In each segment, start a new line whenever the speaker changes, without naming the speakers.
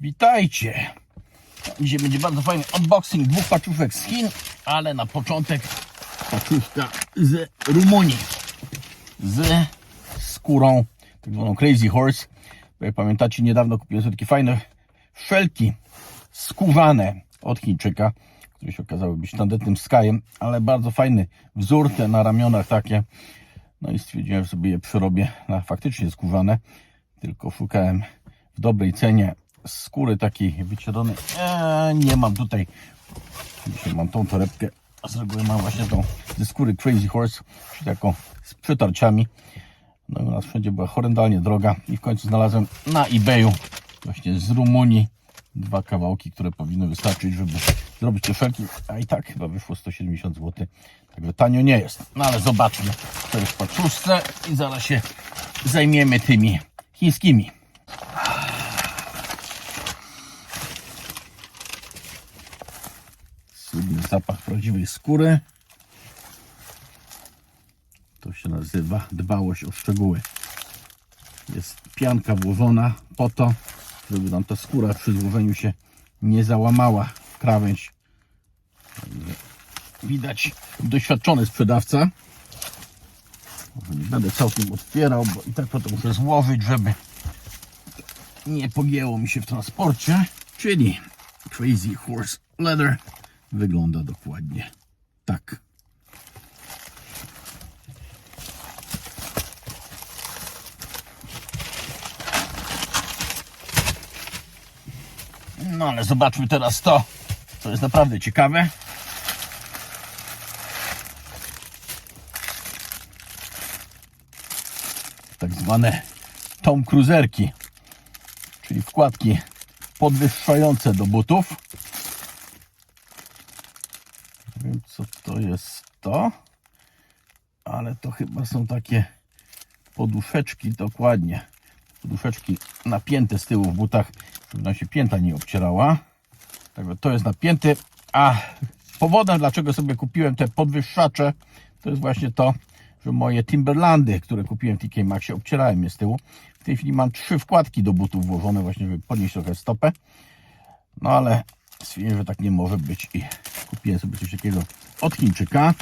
Witajcie! Dzisiaj będzie bardzo fajny unboxing dwóch paczuszek z Chin, ale na początek paczuszka z Rumunii. Z skórą, tak zwaną Crazy Horse. Jak pamiętacie, niedawno kupiłem sobie takie fajne szelki skórzane od Chińczyka, które się okazały być tandetnym Skyem, ale bardzo fajny wzór, te na ramionach takie. No i stwierdziłem, że sobie je przyrobię na faktycznie skórzane, tylko szukałem w dobrej cenie skóry takiej wycieronej. Eee, nie mam tutaj. Dzisiaj mam tą torebkę, z reguły mam właśnie tą ze skóry Crazy Horse, taką z przytarciami. No u nas wszędzie była horrendalnie droga i w końcu znalazłem na eBayu właśnie z Rumunii dwa kawałki, które powinny wystarczyć, żeby zrobić te szelki, a i tak chyba wyszło 170 zł. Także tanio nie jest. No ale zobaczmy, co jest w paczuszce i zaraz się zajmiemy tymi chińskimi. Słynny zapach prawdziwej skóry. To się nazywa dbałość o szczegóły. Jest pianka włożona po to, żeby nam ta skóra przy złożeniu się nie załamała w krawędź. Widać doświadczony sprzedawca. Nie będę całkiem otwierał, bo i tak to muszę złożyć, żeby nie pogięło mi się w transporcie. Czyli Crazy Horse Leather wygląda dokładnie tak. No ale zobaczmy teraz to, co jest naprawdę ciekawe. Tak zwane Tom Cruiserki, czyli wkładki podwyższające do butów. Nie wiem co to jest to, ale to chyba są takie poduszeczki dokładnie. Poduszeczki napięte z tyłu w butach, żeby nam się pięta nie obcierała. Także to jest napięte, a powodem dlaczego sobie kupiłem te podwyższacze to jest właśnie to, że moje Timberlandy, które kupiłem w TK Maxie obcierałem je z tyłu. W tej chwili mam trzy wkładki do butów włożone właśnie, żeby podnieść trochę stopę. No ale stwierdziłem, że tak nie może być i kupiłem sobie coś takiego od Chińczyka.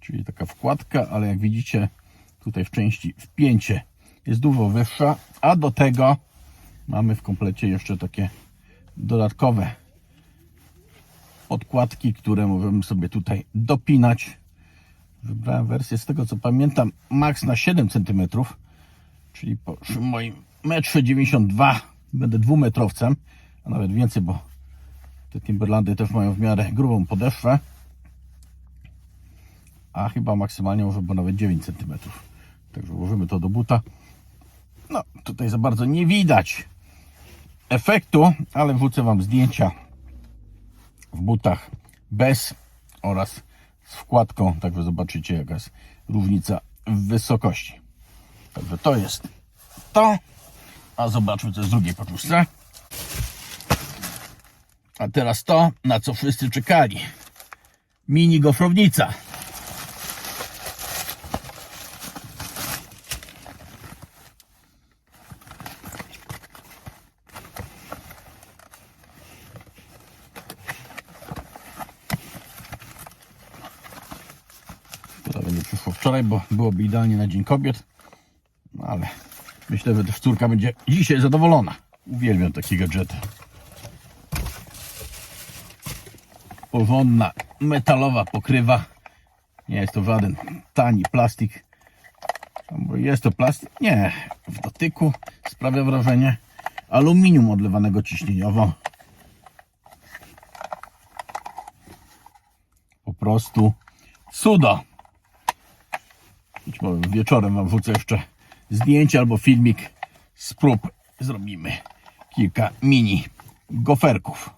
Czyli taka wkładka, ale jak widzicie tutaj w części wpięcie jest dużo wyższa, a do tego mamy w komplecie jeszcze takie dodatkowe podkładki, które możemy sobie tutaj dopinać. Wybrałem wersję z tego co pamiętam max na 7 cm, czyli po moim 1,92 m będę dwumetrowcem, a nawet więcej, bo te Timberlandy też mają w miarę grubą podeszwę, a chyba maksymalnie może było nawet 9 cm. Także włożymy to do buta. No, tutaj za bardzo nie widać efektu, ale wrzucę Wam zdjęcia w butach bez oraz z wkładką, także zobaczycie jaka jest różnica w wysokości. Także to jest to, a zobaczmy co jest w drugiej. A teraz to, na co wszyscy czekali. Mini gofrownica. Wczoraj, bo byłoby idealnie na Dzień Kobiet. No ale myślę, że też córka będzie dzisiaj zadowolona. Uwielbiam takie gadżety. Porządna, metalowa pokrywa. Nie jest to żaden tani plastik. Jest to plastik? Nie. W dotyku sprawia wrażenie aluminium odlewanego ciśnieniowo. Po prostu cudo. Być może wieczorem Wam wrzucę jeszcze zdjęcie albo filmik z prób. Zrobimy kilka mini goferków.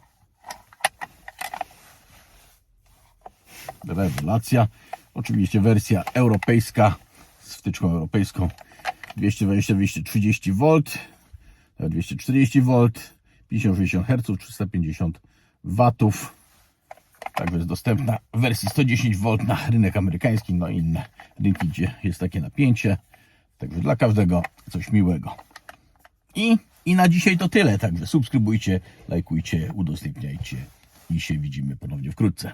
Rewelacja. Oczywiście wersja europejska z wtyczką europejską 220-230 V, 240 V, 50-60 Hz, 350 W. Także jest dostępna w wersji 110V na rynek amerykański, no i inne rynki, gdzie jest takie napięcie. Także dla każdego coś miłego. I, I na dzisiaj to tyle. Także subskrybujcie, lajkujcie, udostępniajcie i się widzimy ponownie wkrótce.